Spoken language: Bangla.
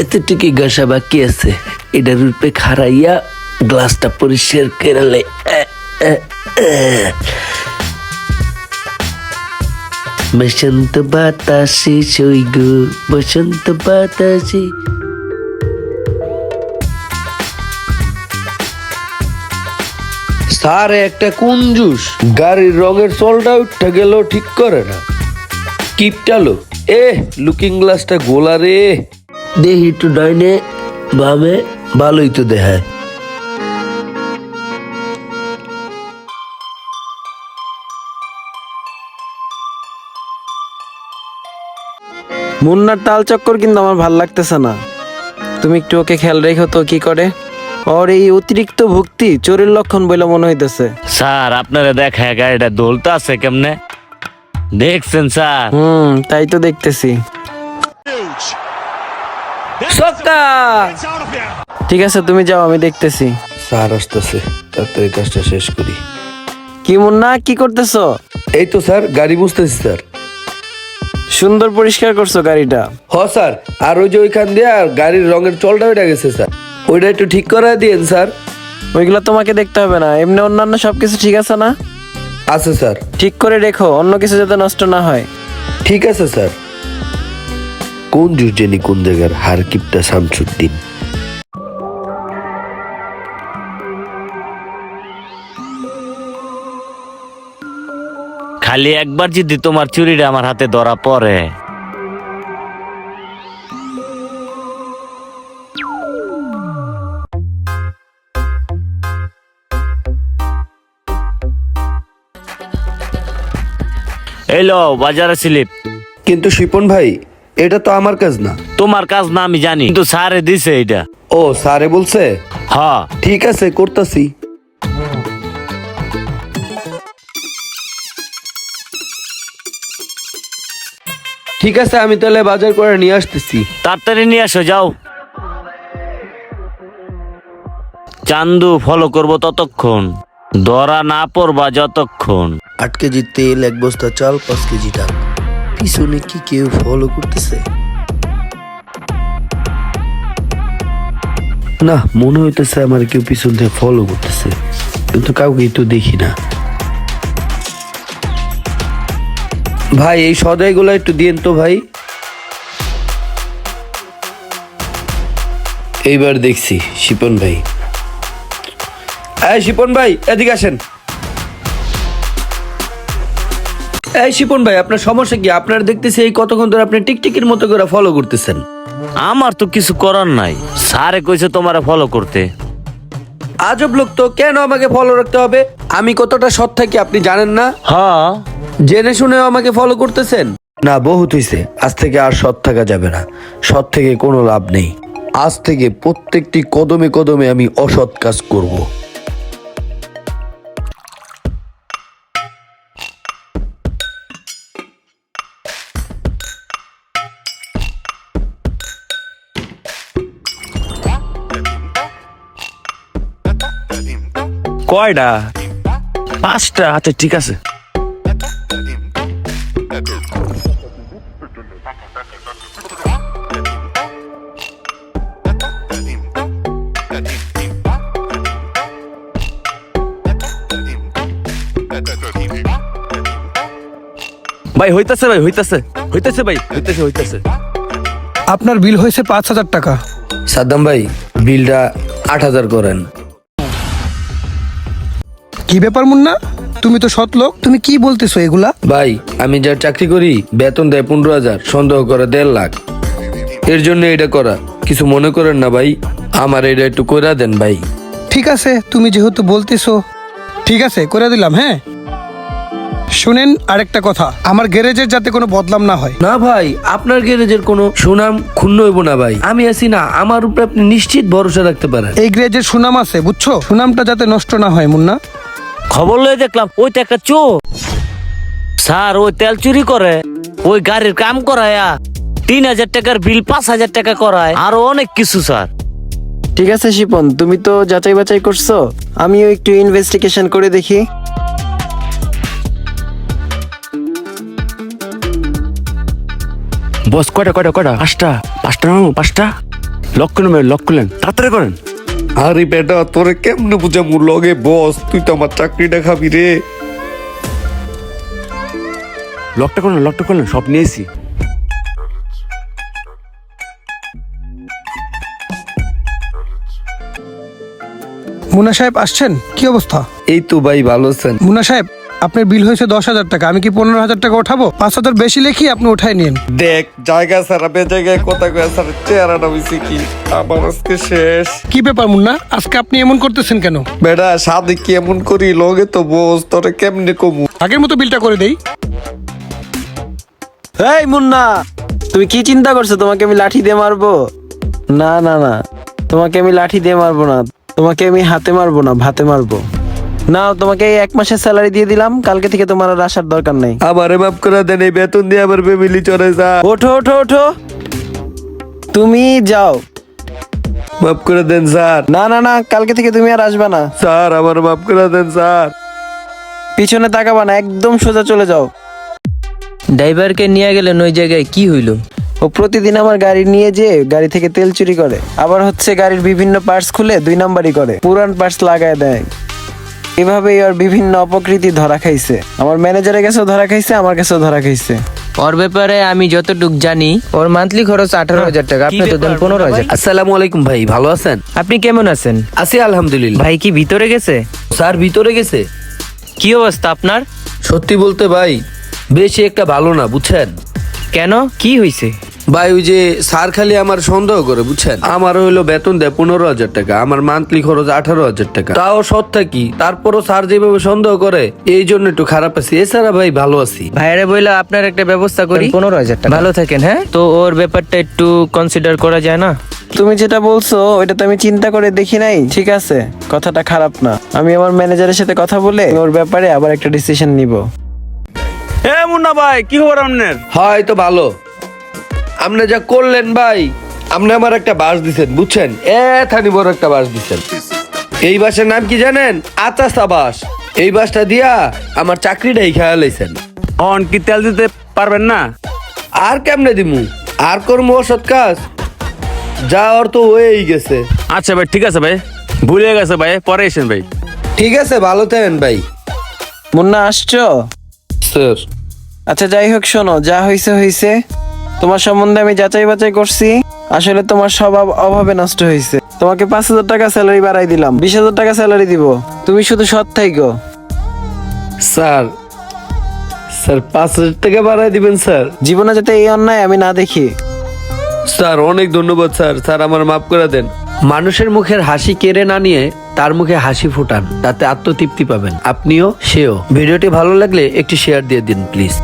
এতটুকু ঘষা বাকি আছে। এটার রূপে খারাইয়া গ্লাসটা পরিষ্কার কেরালে বসন্ত বাতাসে সইগ বসন্ত বাতাসে। স্যার, একটা কুঞ্জুস। গাড়ির রঙের চলটা উঠে গেল ঠিক করে না। কিপটালো। এ লুকিং গ্লাসটা গোলা রে। দেহি একটু ডাইনে বামে ভালোই তো দেখায় মুন্নার তাল চক্কর কিন্তু আমার ভালো লাগতেছে না। তুমি একটু ওকে খেয়াল রেখো তো কি করে। ওর এই অতিরিক্ত ভক্তি চোরের লক্ষণ বলে মনে হইতেছে। স্যার আপনারা দেখা গাড়িটা দোলতা আছে কেমনে? দেখছেন স্যার? হুম তাই তো দেখতেছি। ঠিক আছে তুমি যাও আমি দেখতেছি। স্যার আসতেছে তাড়াতাড়ি কাজটা শেষ করি। কি মুন্না কি করতেছো? এই তো স্যার গাড়ি বুঝতেছি স্যার। সুন্দর পরিষ্কার করছ গাড়িটা। হ স্যার। আর ওই যে ওইখান দিয়ে আর গাড়ির রঙের চলটা ওইটা গেছে স্যার। ওইটা একটু ঠিক করা দিয়েন স্যার। ওইগুলো তোমাকে দেখতে হবে না। এমনি অন্যান্য সবকিছু ঠিক আছে না? আছে স্যার। ঠিক করে রেখো অন্য কিছু যাতে নষ্ট না হয়। ঠিক আছে স্যার। কোন জুজেনি কোন জায়গার হারকিপটা শামসুদ্দিন? খালি একবার যদি তোমার চুরিটা আমার হাতে ধরা পড়ে। এলো বাজারে স্লিপ। কিন্তু শিপন ভাই এটা তো আমার কাজ না। তোমার কাজ না আমি জানি। কিন্তু স্যারে দিছে এটা ও স্যারে বলছে? হ। ঠিক আছে করতাছি। ঠিক আছে আমি তাহলে বাজার করে নিয়ে আসতেছি। তাড়াতাড়ি নিয়ে আসো যাও। চান্দু ফলো করব ততক্ষণ। ধরা না পড়বা যতক্ষণ। আট কেজি তেল এক বস্তা চাল পাঁচ কেজি ডাল। পিছনে কি কেউ ফলো করতেছে? না, মনে হইতেছে আমার কেউ পিছন থেকে ফলো করতেছে, কিন্তু কাউকেই তো দেখি না। ভাই, এই সদাইগুলো একটু দিন তো ভাই। এইবার দেখছি, শিপন ভাই। হ্যাঁ শিপন ভাই, এদিকে আসেন। এই শিপন ভাই আপনার সমস্যা কি? আপনার দেখতেছি এই কতক্ষণ ধরে আপনি টিকটিকির মতো করে ফলো করতেছেন। আমার তো কিছু করার নাই। স্যারে কইছে তোমারে ফলো করতে। আজব লোক তো কেন আমাকে ফলো রাখতে হবে? আমি কতটা সৎ থাকি আপনি জানেন না? হ্যাঁ। জেনে শুনেও আমাকে ফলো করতেছেন? না বহুত হইছে। আজ থেকে আর সৎ থাকা যাবে না। সৎ থেকে কোনো লাভ নেই। আজ থেকে প্রত্যেকটি কদমে কদমে আমি অসৎ কাজ করব। কয়টা? পাঁচটা আচ্ছা ঠিক আছে। ভাই হইতাছে ভাই হইতাছে। হইতাছে ভাই হইতাছে হইতাছে। আপনার বিল হয়েছে পাঁচ হাজার টাকা। সাদ্দাম ভাই বিলটা আট হাজার করেন। কি ব্যাপার মুন্না? তুমি তো সৎ লোক। তুমি কি বলতেছো এগুলা? ভাই আমি যা চাকরি করি বেতন দেয় পনেরো হাজার সন্দেহ করে দেড় লাখ। এর জন্য এটা করা। কিছু মনে করেন না ভাই আমার এটা একটু করে দেন ভাই। ঠিক আছে তুমি যেহেতু বলতেছো ঠিক আছে করে দিলাম হ্যাঁ? শুনেন আরেকটা কথা আমার গ্যারেজের যাতে কোনো বদলাম না হয়। না ভাই আপনার গ্যারেজের কোনো সুনাম ক্ষুণ্ণ হইব না ভাই। আমি আছি না আমার উপরে আপনি নিশ্চিত ভরসা রাখতে পারেন। এই গ্যারেজের সুনাম আছে বুঝছ? সুনামটা যাতে নষ্ট না হয় মুন্না। খবর লয়ে দেখলাম ওই তো একটা চোর। স্যার ওই তেল চুরি করে ওই গাড়ির কাম করায়া তিন হাজার টাকার বিল পাঁচ হাজার টাকা করায়। আরও অনেক কিছু স্যার। ঠিক আছে শিপন তুমি তো যাচাই বাছাই করছ। আমিও একটু ইনভেস্টিগেশন করে দেখি। বস কয়টা কয়টা কয়টা? পাঁচটা পাঁচটা না পাঁচটা? লক করেন ভাই লক করলেন তাড়াতাড়ি করেন। আরে বেটা তোরে কেমনে বুঝামু? লগে বস তুই তো আমার চাকরিটা খাবি রে। লকটা করলেন লকটা করলেন সব নিয়েছি। মুনা সাহেব আসছেন? কি অবস্থা? এই তো ভাই ভালো আছেন। মুনা সাহেব আপনার বিল হয়েছে দশ হাজার টাকা আমি কি পনেরো হাজার টাকা উঠাবো পাঁচ হাজার বেশি লেখি আপনি উঠাই নিন। দেখ জায়গা সারা বে জায়গায় কথা কয়ে স্যার চেহারাটা হইছে কি? আমার আজকে শেষ। কি ব্যাপার মুন্না? আজকে আপনি এমন করতেছেন কেন? বেটা সাদে কি এমন করি? লগে তো বস তোরে কেমনে কমু? আগের মতো বিলটা করে দেই। এই মুন্না তুমি কি চিন্তা করছ? তোমাকে আমি লাঠি দিয়ে মারবো? না না না। তোমাকে আমি লাঠি দিয়ে মারবো না। তোমাকে আমি হাতে মারবো না ভাতে মারবো। না তোমাকে এই এক মাসের স্যালারি দিয়ে দিলাম কালকে থেকে তোমার আর আসার দরকার নেই। আমারে মাফ করে দেন এই বেতন দিয়ে আমার ফ্যামিলি চলে যা ওঠো ওঠো ওঠো। তুমি যাও। মাফ করে দেন স্যার। না না না কালকে থেকে তুমি আর আসবে না। স্যার আমার মাফ করে দেন স্যার। পিছনে তাকাবা না একদম সোজা চলে যাও। ড্রাইভারকে নিয়ে গেলেন ওই জায়গায় কি হইল? ও প্রতিদিন আমার গাড়ি নিয়ে যে গাড়ি থেকে তেল চুরি করে। আবার হচ্ছে গাড়ির বিভিন্ন পার্টস খুলে দুই নাম্বারই করে। পুরান পার্টস লাগায় দেয়। এভাবেই ওর বিভিন্ন অপকৃতি ধরা খাইছে। আমার ম্যানেজারের কাছেও ধরা খাইছে আমার কাছেও ধরা খাইছে। ওর ব্যাপারে আমি যতটুক জানি ওর মান্থলি খরচ আঠারো হাজার টাকা আপনি তো দেন পনেরো হাজার। আসসালামু আলাইকুম ভাই ভালো আছেন? আপনি কেমন আছেন? আছি আলহামদুলিল্লাহ। ভাই কি ভিতরে গেছে? স্যার ভিতরে গেছে। কি অবস্থা আপনার? সত্যি বলতে ভাই বেশি একটা ভালো না বুঝছেন? কেন? কি হয়েছে ভাই ওই যে স্যার খালি আমার সন্দেহ করে বুঝছেন? আমার হইল বেতন দেয় পনেরো হাজার টাকা আমার মান্থলি খরচ আঠারো হাজার টাকা। তাও সৎ থাকি তারপরও স্যার যেভাবে সন্দেহ করে এই জন্য একটু খারাপ আছি। এছাড়া ভাই ভালো আছি। ভাইরে বইলা আপনার একটা ব্যবস্থা করি। পনেরো হাজার টাকা। ভালো থাকেন হ্যাঁ? তো ওর ব্যাপারটা একটু কনসিডার করা যায় না? তুমি যেটা বলছো ওইটা তো আমি চিন্তা করে দেখি নাই ঠিক আছে? কথাটা খারাপ না। আমি আমার ম্যানেজারের সাথে কথা বলে ওর ব্যাপারে আবার একটা ডিসিশন নিব। এ মুন্না ভাই কি খবর আপনার? হয় তো ভালো। আপনি যা করলেন ভাই আপনি আমার একটা বাস দিছেন বুঝছেন? এ থানি বড় একটা বাস দিছেন। এই বাসের নাম কি জানেন? আতাসা বাস। এই বাসটা দিয়া আমার চাকরিটাই খেয়াল লাইছেন অন কি তেল দিতে পারবেন না? আর কেমনে দিমু? আর করব অসৎ কাজ? যা ওর তো হয়েই গেছে। আচ্ছা ভাই ঠিক আছে ভাই। ভুলে গেছে ভাই পরে এসেন ভাই। ঠিক আছে ভালো থাকেন ভাই। মুন্না আসছো? স্যার। আচ্ছা যাই হোক শোনো যা হয়েছে হয়েছে তোমার সম্বন্ধে আমি যাচাই বাছাই করছি। আসলে তোমার স্বভাব অভাবে নষ্ট হয়েছে। তোমাকে পাঁচ হাজার টাকা স্যালারি বাড়াই দিলাম। বিশ হাজার টাকা স্যালারি দিব। তুমি শুধু সৎ থাইকো। স্যার স্যার পাঁচ হাজার টাকা বাড়াই দিবেন স্যার? জীবনে যাতে এই অন্যায় আমি না দেখি। স্যার অনেক ধন্যবাদ স্যার। স্যার আমার মাফ করে দেন। মানুষের মুখের হাসি কেড়ে না নিয়ে তার মুখে হাসি ফুটান তাতে আত্মতৃপ্তি পাবেন। আপনিও সেও। ভিডিওটি ভালো লাগলে একটি শেয়ার দিয়ে দিন প্লিজ